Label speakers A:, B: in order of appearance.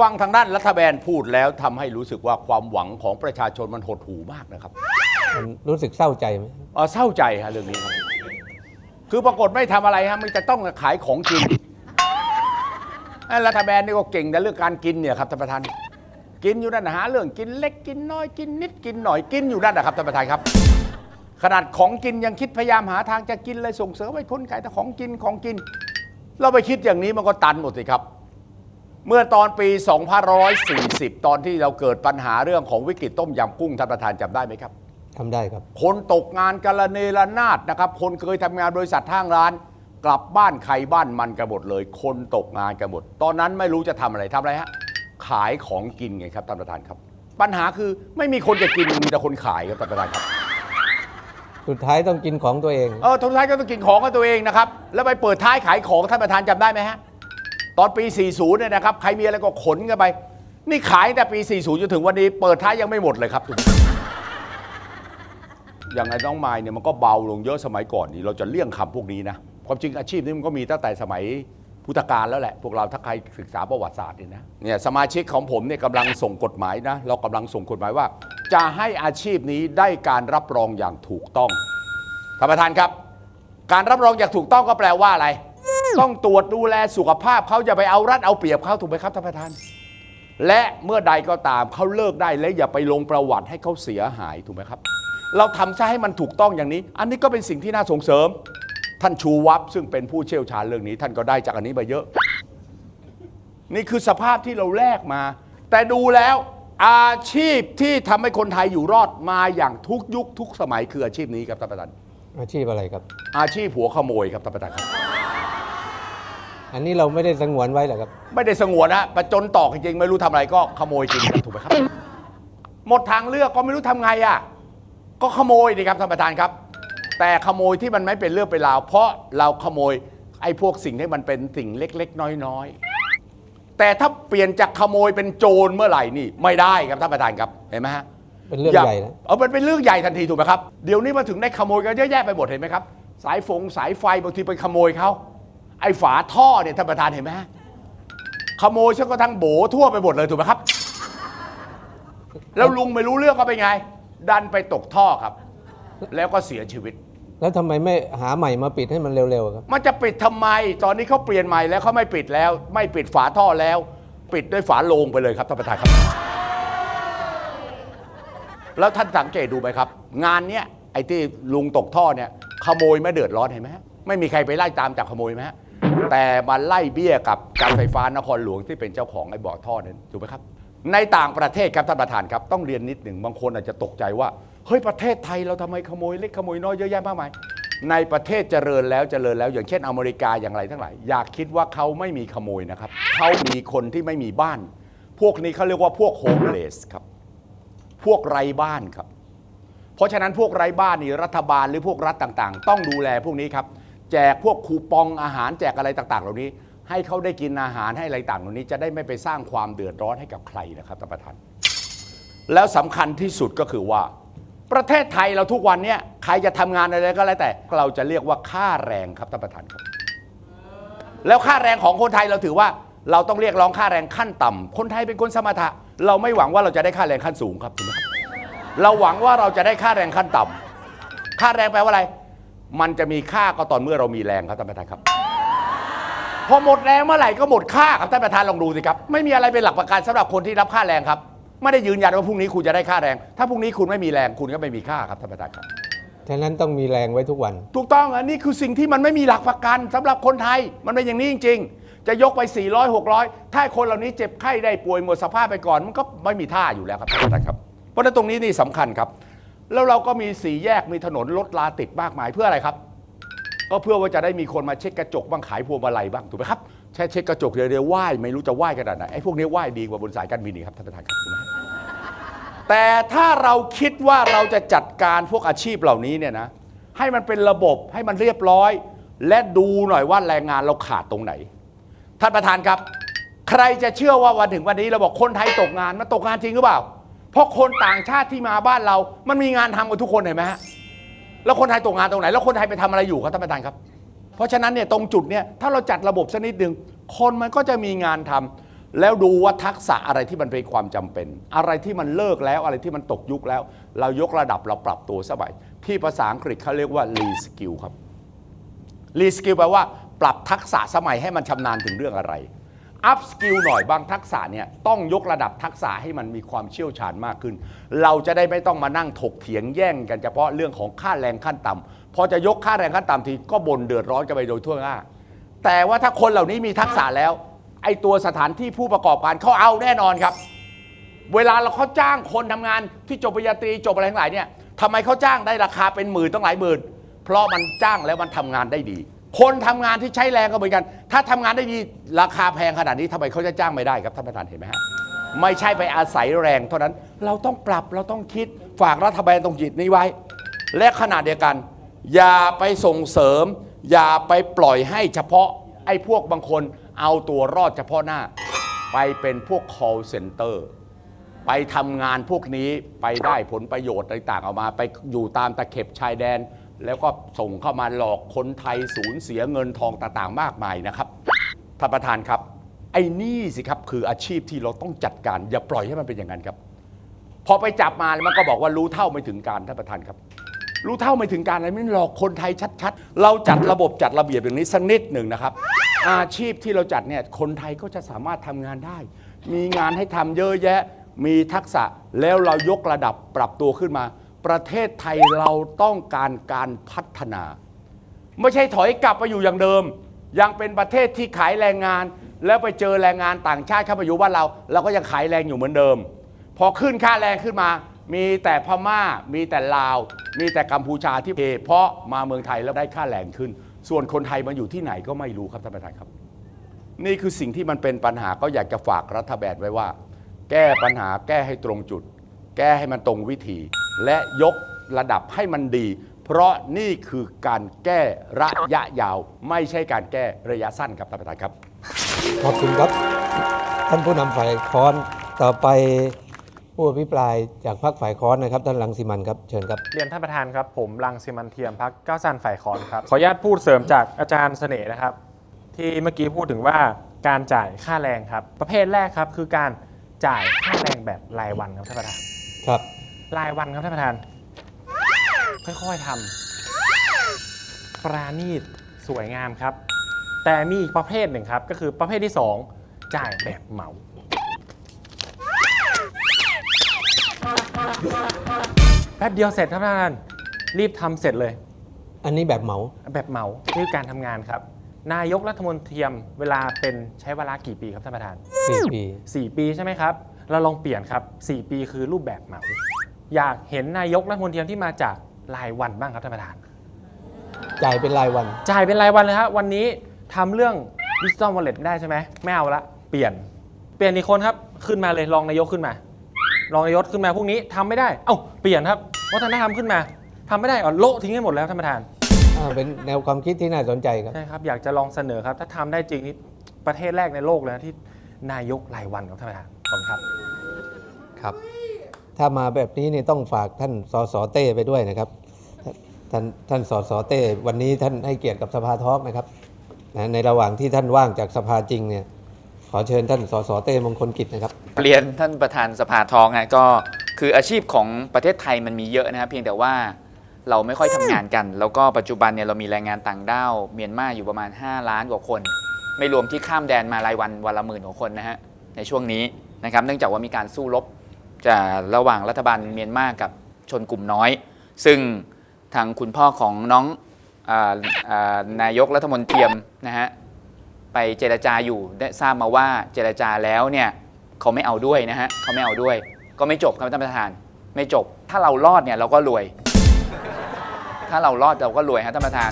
A: ฟังทางด้านรัฐบาลพูดแล้วทำให้รู้สึกว่าความหวังของประชาชนมันหดหู่มากนะครับ
B: มันรู้สึกเศร้าใจไหม
A: เอ่อเศร้าใจฮะเรื่องนี้ครับคือปรากฏไม่ทำอะไรฮะมันจะต้องขายของกินไอ้รัฐบาลนี่ก็เก่งในเรื่องการกินเนี่ยครับท่านประธานกินอยู่นั่นนะหาเรื่องกินเล็กกินน้อยกินนิดกินหน่อยกินอยู่นั่นนะครับท่านประธานครับ ขนาดของกินยังคิดพยายามหาทางจะกินเลยส่งเสริมให้คนขายแต่ของกินของกิน เราไปคิดอย่างนี้มันก็ตันหมดสิครับ เมื่อตอนปี 2540 ตอนที่เราเกิดปัญหาเรื่องของวิกฤตต้มยำกุ้งท่านประธานจำได้ไหมครับ
B: ทำได้ครับ
A: คนตกงานกาละเนระนาดนะครับ คนเคยทำงานบริษัทห้างร้าน กลับบ้านใครบ้านมันกันหมดเลย คนตกงานกันหมด ตอนนั้นไม่รู้จะทำอะไรทำอะไรฮะ ขายของกินไงครับท่านประธานครับ ปัญหาคือไม่มีคนจะกินมีแต่คนขายครับท่านประธานครับ
B: สุดท้ายต้องกินของตัวเอง
A: เออทุกท้ายก็ต้องกินของกับตัวเองนะครับ แล้วไปเปิดท้ายขายของท่านประธานจำได้ไหมฮะ ตอนปี 40 เนี่ยนะครับ ใครมีอะไรก็ขนกันไป นี่ขายแต่ปี 40 จนถึงวันนี้ เปิดท้ายยังไม่หมดเลยครับ อย่างไอ้น้องไม้เนี่ยมันก็เบาลงเยอะสมัยก่อนนี่เราจะเลี่ยงคำพวกนี้นะ ความจริงอาชีพนี้มันก็มีตั้งแต่สมัยพุทธกาลแล้วแหละ พวกเราถ้าใครศึกษาประวัติศาสตร์เนี่ยนะ เนี่ยสมาชิกของผมเนี่ยกำลังส่งกฎหมายนะ เรากำลังส่งกฎหมายว่า จะให้อาชีพนี้ได้การรับรองอย่างถูกต้องท่านประธานครับ การรับรองอย่างถูกต้องก็แปลว่าอะไร ต้องตรวจดูแลสุขภาพเขาอย่าไปเอารัดเอาเปรียบเขาถูกไหมครับท่านประธาน และเมื่อใดก็ตามเขาเลิกได้และอย่าไปลงประวัติให้เขาเสียหายถูกไหมครับ เราทำซะให้มันถูกต้องอย่างนี้ อันนี้ก็เป็นสิ่งที่น่าส่งเสริม ท่านชูวับซึ่งเป็นผู้เชี่ยวชาญเรื่องนี้ ท่านก็ได้จากอันนี้มาเยอะ นี่คือสภาพที่เราแลกมา แต่ดูแล้วอาชีพที่ทำให้คนไทยอยู่รอดมาอย่างทุกยุคทุกสมัยคืออาชีพนี้ครับท่านประธาน
B: อาชีพอะไรครับ
A: อาชีพหัวขโมยครับท่านประธานครับ
B: อันนี้เราไม่ได้สงวนไว้เหรอครับ
A: ไม่ได้สงวนนะประจนตอกจริงๆ ไม่รู้ทำอะไรก็ขโมยจริงครับถูกไหมครับ หมดทางเลือกก็ไม่รู้ทำไงอะ ก็ขโมยดีครับท่านประธานครับ แต่ขโมยที่มันไม่เป็นเรื่องเป็นราว เพราะเราขโมยไอ้พวกสิ่งที่มันเป็นสิ่งเล็ก ๆ น้อยๆ แต่ถ้าเปลี่ยนจากขโมยเป็นโจรเมื่อไหร่นี่ไม่ได้ครับท่านประธานครับเห็นไหมฮะ
B: เป็นเรื่อง
A: ย่า
B: ใหญ่นะ
A: เอามันเป็นเรื่องใหญ่ทันทีถูกไหมครับ เดี๋ยวนี้มาถึงได้ขโมยกันเยอะแยะไปหมดเห็นไหมครับ สายฟงสายไฟบางทีไปขโมยเขา ไอ้ฝาท่อเนี่ยท่านประธานเห็นไหมฮะขโมยจนกระทั่งโบทั่วไปหมดเลยถูกไหมครับ แล้วลุงไม่รู้เรื่องก็เป็นไง ดันไปตกท่อครับ แล้วก็เสียชีวิต
B: แล้วทำไมไม่หาใหม่มาปิดให้มันเร็วๆครับ
A: มันจะปิดทำไม ตอนนี้เขาเปลี่ยนใหม่แล้วเขาไม่ปิดแล้ว ไม่ปิดฝาท่อแล้ว ปิดด้วยฝาโลงไปเลยครับท่านประธานครับ แล้วท่านสังเกตดูไหมครับ งานเนี้ยไอ้ที่ลุงตกท่อเนี่ย ขโมยไม่เดือดร้อนเห็นไหมฮะไม่มีใครไปไล่ตามจับขโมยไหมฮะ แต่มาไล่เบี้ยกับการไฟฟ้านครหลวงที่เป็นเจ้าของไอ้บ่อท่อนั้นถูกไหมครับ ในต่างประเทศครับท่านประธานครับต้องเรียนนิดหนึ่งบางคนอาจจะตกใจว่าเฮ้ยประเทศไทยเราทำไมขโมยเล็กขโมยน้อยเยอะแยะมากมายในประเทศเจริญแล้วเจริญแล้วอย่างเช่นอเมริกาอย่างไรทั้งหลายอยากคิดว่าเขาไม่มีขโมยนะครับเขามีคนที่ไม่มีบ้าน พวกนี้เขาเรียกว่าพวกโฮมเลสครับพวกไร้บ้านครับ เพราะฉะนั้นพวกไร้บ้านนี่รัฐบาลหรือพวกรัฐต่างๆ ต้องดูแลพวกนี้ครับ แจกพวกคูปองอาหารแจกอะไรต่าง ๆ เหล่านี้ ให้เขาได้กินอาหารให้อะไรต่างเหล่านี้ จะได้ไม่ไปสร้างความเดือดร้อนให้กับใครนะครับท่านประธาน แล้วสำคัญที่สุดก็คือว่า ประเทศไทยเราทุกวันเนี้ยใครจะทำงานอะไรก็แล้วแต่เราจะเรียกว่าค่าแรงครับท่านประธานครับ แล้วค่าแรงของคนไทยเราถือว่าเราต้องเรียกร้องค่าแรงขั้นต่ำคนไทยเป็นคนสมรถะเราไม่หวังว่าเราจะได้ค่าแรงขั้นสูงครับถูกไหมเราหวังว่าเราจะได้ค่าแรงขั้นต่ำค่าแรงแปลว่าอะไร มันจะมีค่าก็ตอนเมื่อเรามีแรงครับท่านประธานครับ พอหมดแรงเมื่อไหร่ก็หมดค่าครับท่านประธานลองดูสิครับ ไม่มีอะไรเป็นหลักประกันสำหรับคนที่รับค่าแรงครับ ไม่ได้ยืนยันว่าพรุ่งนี้คุณจะได้ค่าแรง ถ้าพรุ่งนี้คุณไม่มีแรงคุณก็ไม่มีค่าครับท่านประธานครับ
B: ฉะนั้นต้องมีแรงไว้ทุกวัน
A: ถูกต้องอันนี้คือสิ่งที่มันไม่มีหลักประกันสำหรับคนไทยมันเป็นอย่างนี้จริง ๆ จะยกไป 400 600 ถ้าคนเหล่านี้เจ็บไข้ได้ป่วยหมดสภาพไปก่อน มันก็ไม่มีท่าอยู่แล้วครับท่านประธานครับ เพราะฉะนั้นตรงนี้นี่สำคัญครับ แล้วเราก็มีสี่แยกมีถนนรถลาติดมากมายเพื่ออะไรครับ ก็เพื่อว่าจะได้มีคนมาเช็ดกระจกบ้างขายพวงมาลัยบ้างถูกไหมครับแค่เช็ดกระจกเดียวๆไหว้ไม่รู้จะไหว้ขนาดไหนไอ้พวกนี้ไหว้ดีกว่าบนสายการบินนี่ครับท่านประธานครับถูกไหมแต่ถ้าเราคิดว่าเราจะจัดการพวกอาชีพเหล่านี้เนี่ยนะให้มันเป็นระบบให้มันเรียบร้อย และดูหน่อยว่าแรงงานเราขาดตรงไหนท่านประธานครับ ใครจะเชื่อว่าวันถึงวันนี้เราบอกคนไทยตกงานมันตกงานจริงหรือเปล่า ราะคนต่างชาติที่มาบ้านเรา มันมีงานทำกันทุกคนเห็นไหมฮะแล้วคนไทยตกงานตรงไหน แล้วคนไทยไปทำอะไรอยู่ครับท่านประธานครับ เพราะฉะนั้นเนี่ยตรงจุดเนี่ยถ้าเราจัดระบบสักนิดหนึ่งคนมันก็จะมีงานทแล้วดูว่าทักษะอะไรที่มันเป็นความจำเป็น อะไรที่มันเลิกแล้วอะไรที่มันตกยุคแล้ว เรายกระดับเราปรับตัวสบายที่ภาษาอังกฤษเขาเรียกว่า re skill ครับ รีสกิลแปลว่าปรับทักษะสมัยให้มันชำนาญถึงเรื่องอะไร อัพสกิลหน่อยบางทักษะเนี่ยต้องยกระดับทักษะให้มันมีความเชี่ยวชาญมากขึ้น เราจะได้ไม่ต้องมานั่งถกเถียงแย่งกันเฉพาะเรื่องของค่าแรงขั้นต่ำพอจะยกค่าแรงขั้นต่ำทีก็บ่นเดือดร้อนกันไปโดยทั่วหน้าแต่ว่าถ้าคนเหล่านี้มีทักษะแล้วไอตัวสถานที่ผู้ประกอบการเขาเอาแน่นอนครับ เวลาเราเขาจ้างคนทำงานที่จบปริญญาตรีจบอะไรทั้งหลายเนี่ยทำไมเขาจ้างได้ราคาเป็นหมื่นต้องหลายหมื่นเพราะมันจ้างแล้วมันทำงานได้ดี คนทำงานที่ใช้แรงก็เหมือนกัน ถ้าทำงานได้ดีราคาแพงขนาดนี้ทำไมเขาจะจ้างไม่ได้ครับท่านประธานเห็นไหมฮะ ไม่ใช่ไปอาศัยแรงเท่านั้น เราต้องปรับเราต้องคิดฝากรัฐบาลตรงจิตนี้ไว้ และขณะเดียวกัน อย่าไปส่งเสริม อย่าไปปล่อยให้เฉพาะไอ้พวกบางคนเอาตัวรอดเฉพาะหน้า ไปเป็นพวก call center ไปทำงานพวกนี้ไปได้ผลประโยชน์ต่างๆออกมา ไปอยู่ตามตะเข็บชายแดน แล้วก็ส่งเข้ามาหลอกคนไทยสูญเสียเงินทองต่างๆ มากมายนะครับท่านประธานครับ ไอ้นี่สิครับคืออาชีพที่เราต้องจัดการ อย่าปล่อยให้มันเป็นอย่างนั้นครับ พอไปจับมามันก็บอกว่ารู้เท่าไม่ถึงการท่านประธานครับ รู้เท่าไม่ถึงการอะไรมันหลอกคนไทยชัดๆ เราจัดระบบจัดระเบียบอย่างนี้สักนิดหนึ่งนะครับ อาชีพที่เราจัดเนี่ยคนไทยก็จะสามารถทำงานได้ มีงานให้ทำเยอะแยะ มีทักษะแล้วเรายกระดับปรับตัวขึ้นมา ประเทศไทยเราต้องการการพัฒนา ไม่ใช่ถอยกลับไปอยู่อย่างเดิม ยังเป็นประเทศที่ขายแรงงาน แล้วไปเจอแรงงานต่างชาติเข้ามาอยู่บ้านเรา เราก็ยังขายแรงอยู่เหมือนเดิม พอขึ้นค่าแรงขึ้นมา มีแต่พม่า มีแต่ลาว มีแต่กัมพูชาที่เพเพราะมาเมืองไทยแล้วได้ค่าแรงขึ้น ส่วนคนไทยมาอยู่ที่ไหนก็ไม่รู้ครับท่านประธานครับ นี่คือสิ่งที่มันเป็นปัญหาก็อยากจะฝากรัฐบาลไว้ว่า แก้ปัญหาแก้ให้ตรงจุด แก้ให้มันตรงวิธี และยกระดับให้มันดี เพราะนี่คือการแก้ระยะยาว ไม่ใช่การแก้ระยะสั้นครับท่านประธานครับ
B: ขอบคุณครับ ท่านผู้นำฝ่ายค้อนต่อไปผู้อภิปรายจากพรรคฝ่ายค้อนนะครับท่านรังสิมันครับเชิญครับ
C: เรียนท่านประธานครับ ผมรังสิมันเทียมพักก้าวซันฝ่ายคอนครับ ขออนุญาตพูดเสริมจากอาจารย์เสน่ห์นะครับ ที่เมื่อกี้พูดถึงว่าการจ่ายค่าแรงครับ ประเภทแรกครับคือการจ่ายค่าแรงแบบรายวันครับท่านประธาน
B: ครับ
C: รายวันครับท่านประธาน ค่อยๆทำปราณีตสวยงามครับ แต่มีอีกประเภทหนึ่งครับ ก็คือประเภทที่ 2 จ่ายแบบเหมาแป๊บเดียวเสร็จครับท่านประธาน รีบทำเสร็จเลย
B: อันนี้แบบเหมา
C: แบบเหมานี่คือการทำงานครับ นายกรัฐมนตรีเวลาเป็นใช้เวลากี่ปีครับท่านประธาน
B: 4 ปี
C: 4 ปีใช่ไหมครับ เราลองเปลี่ยนครับ 4 ปีคือรูปแบบเหมา อยากเห็นนายกรัฐมนตรีที่มาจากรายวันบ้างครับท่านประธาน
B: จ่ายเป็นรายวัน
C: จ่ายเป็นรายวันเลยครับวันนี้ทำเรื่องดิจิตอลวอลเล็ตไม่ได้ใช่ไหมไม่เอาละเปลี่ยน เปลี่ยนอีกคนครับขึ้นมาเลยรองนายกขึ้นมา รองนายกขึ้นมาพวกนี้ทำไม่ได้ เอ้าเปลี่ยนครับวัฒนธรรมขึ้นมาทำไม่ได้เอาโละทิ้งให้หมดแล้วท่านประธาน
B: อ่าเป็นแนวความคิดที่น่าสนใจครับ
C: ใช่ครับอยากจะลองเสนอครับ ถ้าทำได้จริงนี่ประเทศแรกในโลกเลยนะที่นายกรายวันครับท่านประธาน ขอบคุณครับ
B: ครับ ถ้ามาแบบนี้เนี่ยต้องฝากท่านสสเต้ไปด้วยนะครับ ท่านท่านสสเต้ วันนี้ท่านให้เกียรติกับสภาทอล์กนะครับนะในระหว่างที่ท่านว่างจากสภาจริงเนี่ยขอเชิญท่านสสเต้มงคลกิจนะครับ
D: เรียนท่านประธานสภาทองนะก็คืออาชีพของประเทศไทยมันมีเยอะนะครับเพียงแต่ว่าเราไม่ค่อยทำงานกัน แล้วก็ปัจจุบันเนี่ยเรามีแรงงานต่างด้าวเมียนมาอยู่ประมาณ 5 ล้านกว่าคน ไม่รวมที่ข้ามแดนมารายวันวันละหมื่นกว่าคนนะฮะในช่วงนี้ นะครับเนื่องจากว่ามีการสู้รบจากระหว่างรัฐบาลเมียนมากับชนกลุ่มน้อย ซึ่งทางคุณพ่อของน้องออนายกรัฐมนตรีนะฮะไปเจรจาอยู่ได้ทราบมาว่าเจรจาแล้วเนี่ยเขาไม่เอาด้วยนะฮะเขาไม่เอาด้วย ก็ไม่จบครับท่านประธาน ไม่จบถ้าเรารอดเนี่ยเราก็รวย ถ้าเรารอดเราก็รวยครับท่านประธาน